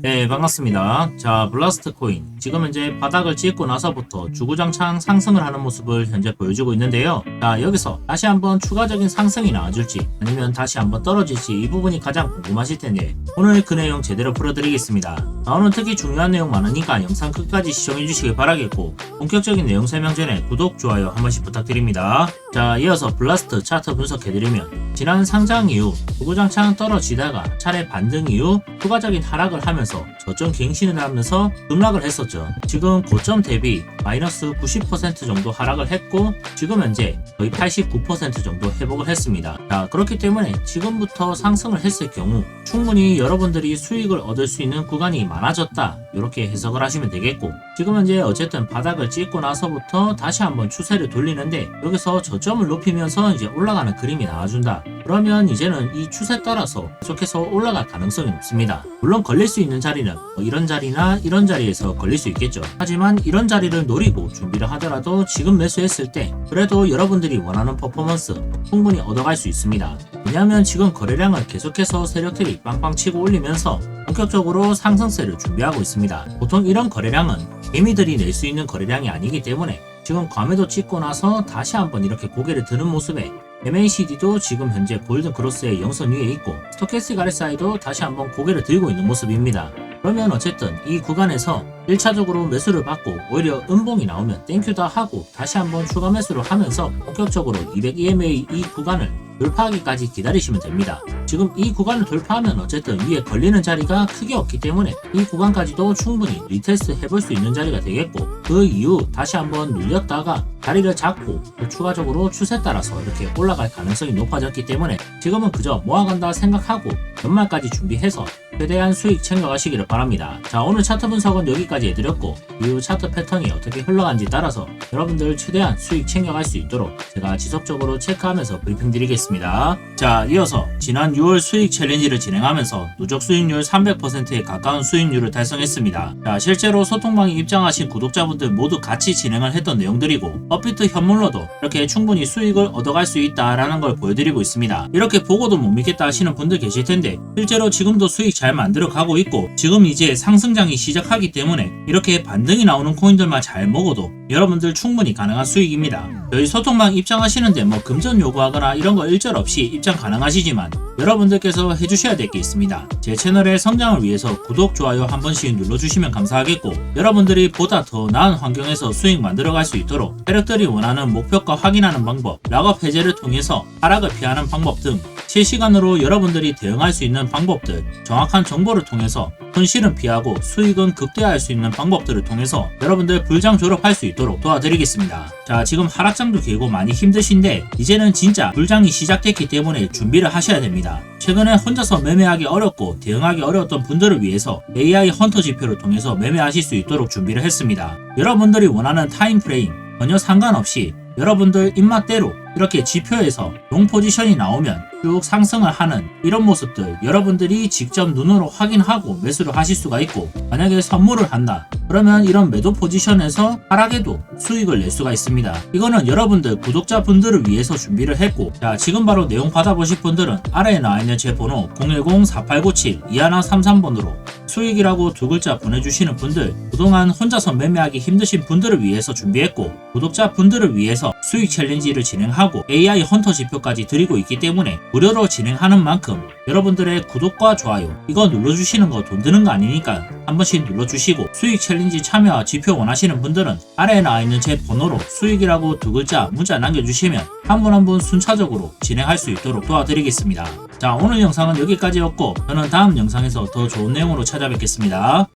네 반갑습니다. 자 블라스트 코인. 지금 현재 바닥을 찍고 나서부터 주구장창 상승을 하는 모습을 현재 보여주고 있는데요. 자 여기서 다시 한번 추가적인 상승이 나와줄지 아니면 다시 한번 떨어질지 이 부분이 가장 궁금하실 텐데 오늘 그 내용 제대로 풀어드리겠습니다. 자 오늘 특히 중요한 내용 많으니까 영상 끝까지 시청해 주시길 바라겠고 본격적인 내용 설명 전에 구독 좋아요 한 번씩 부탁드립니다. 자 이어서 블라스트 차트 분석해드리면 지난 상장 이후 주구장창 떨어지다가 차례 반등 이후 추가적인 하락을 하면서 저점 갱신을 하면서 급락을 했었죠. 지금 고점 대비 마이너스 90% 정도 하락을 했고 지금 현재 거의 89% 정도 회복을 했습니다. 자, 그렇기 때문에 지금부터 상승을 했을 경우 충분히 여러분들이 수익을 얻을 수 있는 구간이 많아졌다. 이렇게 해석을 하시면 되겠고 지금 현재 어쨌든 바닥을 찍고 나서부터 다시 한번 추세를 돌리는데 여기서 저점을 높이면서 이제 올라가는 그림이 나와준다. 그러면 이제는 이 추세 따라서 계속해서 올라갈 가능성이 높습니다. 물론 걸릴 수 있는 자리는 뭐 이런 자리나 이런 자리에서 걸릴 수 있겠죠. 하지만 이런 자리를 노리고 준비를 하더라도 지금 매수했을 때 그래도 여러분들이 원하는 퍼포먼스 충분히 얻어갈 수 있습니다. 왜냐하면 지금 거래량을 계속해서 세력들이 빵빵 치고 올리면서 본격적으로 상승세를 준비하고 있습니다. 보통 이런 거래량은 개미들이 낼 수 있는 거래량이 아니기 때문에 지금 과매도 찍고 나서 다시 한번 이렇게 고개를 드는 모습에 MACD도 지금 현재 골든 크로스의 영선 위에 있고 스토캐스틱 RSI도 다시 한번 고개를 들고 있는 모습입니다. 그러면 어쨌든 이 구간에서 1차적으로 매수를 받고 오히려 음봉이 나오면 땡큐다 하고 다시 한번 추가 매수를 하면서 본격적으로 200EMA 이 구간을 돌파하기까지 기다리시면 됩니다. 지금 이 구간을 돌파하면 어쨌든 위에 걸리는 자리가 크게 없기 때문에 이 구간까지도 충분히 리테스트 해볼 수 있는 자리가 되겠고 그 이후 다시 한번 눌렸다가 자리를 잡고 또 추가적으로 추세 따라서 이렇게 올라갈 가능성이 높아졌기 때문에 지금은 그저 모아간다 생각하고 연말까지 준비해서 최대한 수익 챙겨가시기를 바랍니다. 자 오늘 차트 분석은 여기까지 해드렸고 이후 차트 패턴이 어떻게 흘러간지 따라서 여러분들 최대한 수익 챙겨갈 수 있도록 제가 지속적으로 체크하면서 브리핑 드리겠습니다. 자 이어서 지난 6월 수익 챌린지를 진행하면서 누적 수익률 300%에 가까운 수익률을 달성했습니다. 자 실제로 소통방에 입장하신 구독자 분들 모두 같이 진행을 했던 내용들이고 업비트 현물로도 이렇게 충분히 수익을 얻어갈 수 있다라는 걸 보여드리고 있습니다. 이렇게 보고도 못 믿겠다 하시는 분들 계실 텐데 실제로 지금도 수익 잘 만들어 가고 있고 지금 이제 상승장이 시작하기 때문에 이렇게 반등이 나오는 코인들만 잘 먹어도 여러분들 충분히 가능한 수익입니다. 저희 소통방 입장하시는데 뭐 금전 요구하거나 이런 거 일절 없이 입장 가능하시지만 여러분들께서 해주셔야 될 게 있습니다. 제 채널의 성장을 위해서 구독, 좋아요 한 번씩 눌러주시면 감사하겠고 여러분들이 보다 더 나은 환경에서 수익 만들어갈 수 있도록 세력들이 원하는 목표가 확인하는 방법, 락업 해제를 통해서 하락을 피하는 방법 등 실시간으로 여러분들이 대응할 수 있는 방법들, 정확한 정보를 통해서 손실은 피하고 수익은 극대화할 수 있는 방법들을 통해서 여러분들 불장 졸업할 수 있도록 도와드리겠습니다. 자, 지금 하락장도 길고 많이 힘드신데 이제는 진짜 불장이 시작됐기 때문에 준비를 하셔야 됩니다. 최근에 혼자서 매매하기 어렵고 대응하기 어려웠던 분들을 위해서 AI 헌터 지표를 통해서 매매하실 수 있도록 준비를 했습니다. 여러분들이 원하는 타임프레임 전혀 상관없이 여러분들 입맛대로 이렇게 지표에서 롱 포지션이 나오면 쭉 상승을 하는 이런 모습들 여러분들이 직접 눈으로 확인하고 매수를 하실 수가 있고 만약에 선물을 한다 그러면 이런 매도 포지션에서 하락에도 수익을 낼 수가 있습니다. 이거는 여러분들 구독자분들을 위해서 준비를 했고 자 지금 바로 내용 받아보실 분들은 아래에 나와 있는 제 번호 010-4897-2133번으로 수익이라고 두 글자 보내주시는 분들 그동안 혼자서 매매하기 힘드신 분들을 위해서 준비했고 구독자 분들을 위해서 수익 챌린지를 진행하고 AI 헌터 지표까지 드리고 있기 때문에 무료로 진행하는 만큼 여러분들의 구독과 좋아요 이거 눌러주시는 거 돈 드는 거 아니니까 한 번씩 눌러주시고 수익 챌린지 참여와 지표 원하시는 분들은 아래에 나와 있는 제 번호로 수익이라고 두 글자 문자 남겨주시면 한 분 한 분 순차적으로 진행할 수 있도록 도와드리겠습니다. 자 오늘 영상은 여기까지였고 저는 다음 영상에서 더 좋은 내용으로 찾아뵙겠습니다.